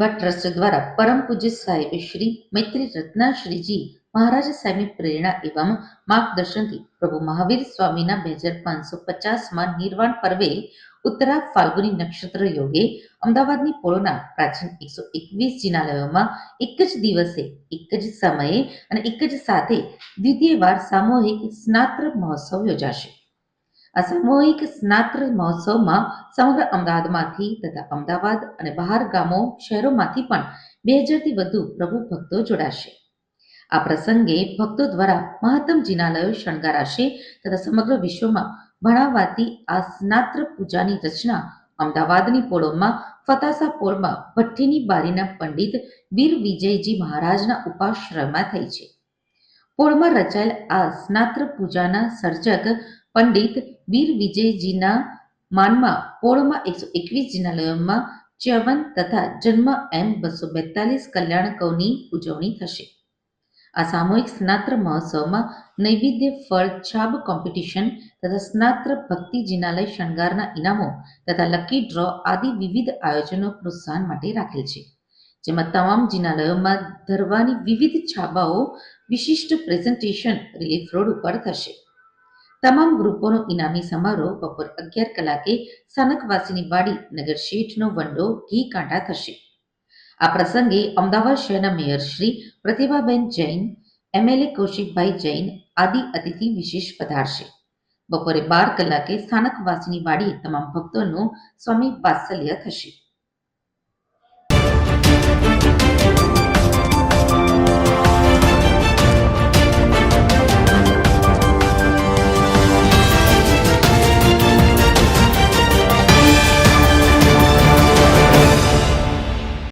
વિવાહ ટ્રસ્ટ દ્વારા પરમ પૂજ્ય સાહેબ શ્રી મૈત્રી રત્નાશ્રીજી મહારાજ સાહેબની પ્રેરણા એવામાં માર્ગદર્શનથી પ્રભુ મહાવીર સ્વામીના બે હજાર પાંચસો પચાસમાં નિર્વાણ પર્વે ઉત્તરા ફાલ્ગુની નક્ષત્ર યોગે અમદાવાદની પોળોના પ્રાચીન એકસો એકવીસ જિનાલયોમાં એક જ દિવસે, એક જ સમયે અને એક જ સાથે દ્વિતીય વાર સામૂહિક સ્નાત્ર મહોત્સવ યોજાશે. આ સ્નાત્ર મહોત્સવમાં સમગ્ર અમદાવાદમાંથી તથા અમદાવાદ અને બહાર ગામો શહેરોમાંથી પણ બે હજારથી વધુ પ્રભુ ભક્તો જોડાશે. આ પ્રસંગે ભક્તો દ્વારા મહત્તમ જિનાલયો શણગારાશે તથા સમગ્ર વિશ્વમાં ભણાવાતી આ સ્નાત્ર પૂજાની રચના અમદાવાદની પોળોમાં ફતાસા પોળમાં ભઠ્ઠીની બારીના પંડિત વીર વિજયજી મહારાજના ઉપાશ્રયમાં થઈ છે. પોળમાં રચાયેલ આ સ્નાત્ર પૂજાના સર્જક પંડિત વીર વિજયજીના માનમાં પોળમાં એકસો એકવીસ જિનાલયોમાં ચ્યવન તથા જન્મ એમ બસો બેતાલીસ કલ્યાણકોની ઉજવણી થશે. આ સામૂહિક સ્નાત્ર મહોત્સવમાં નૈવેદ્ય, ફળ, છાબ કોમ્પિટિશન તથા સ્નાત્ર ભક્તિ જિનાલય શણગારના ઇનામો તથા લકી ડ્રો આદિ વિવિધ આયોજનો પ્રોત્સાહન માટે રાખેલ છે. જેમાં તમામ જિનાલયોમાં ધરવાની વિવિધ છાબાઓ, વિશિષ્ટ પ્રેઝન્ટેશન, રિલીફ રોડ ઉપર થશે. તમામ ગ્રુપોનો ઇનામી સમારોહ બપોર અગિયાર કલાકે સ્થાનકવાસીની વાડી નગર શેઠનો વંડો ઘી કાંટા થશે. આ પ્રસંગે અમદાવાદ શહેરના મેયર શ્રી પ્રતિભાબેન જૈન એમએલએ કૌશિકભાઈ જૈન આદિ અતિથિ વિશેષ પધારશે. બપોરે બાર કલાકે સ્થાનકવાસીની વાડી તમામ ભક્તોનું સ્વામી વાત્સલ્ય થશે.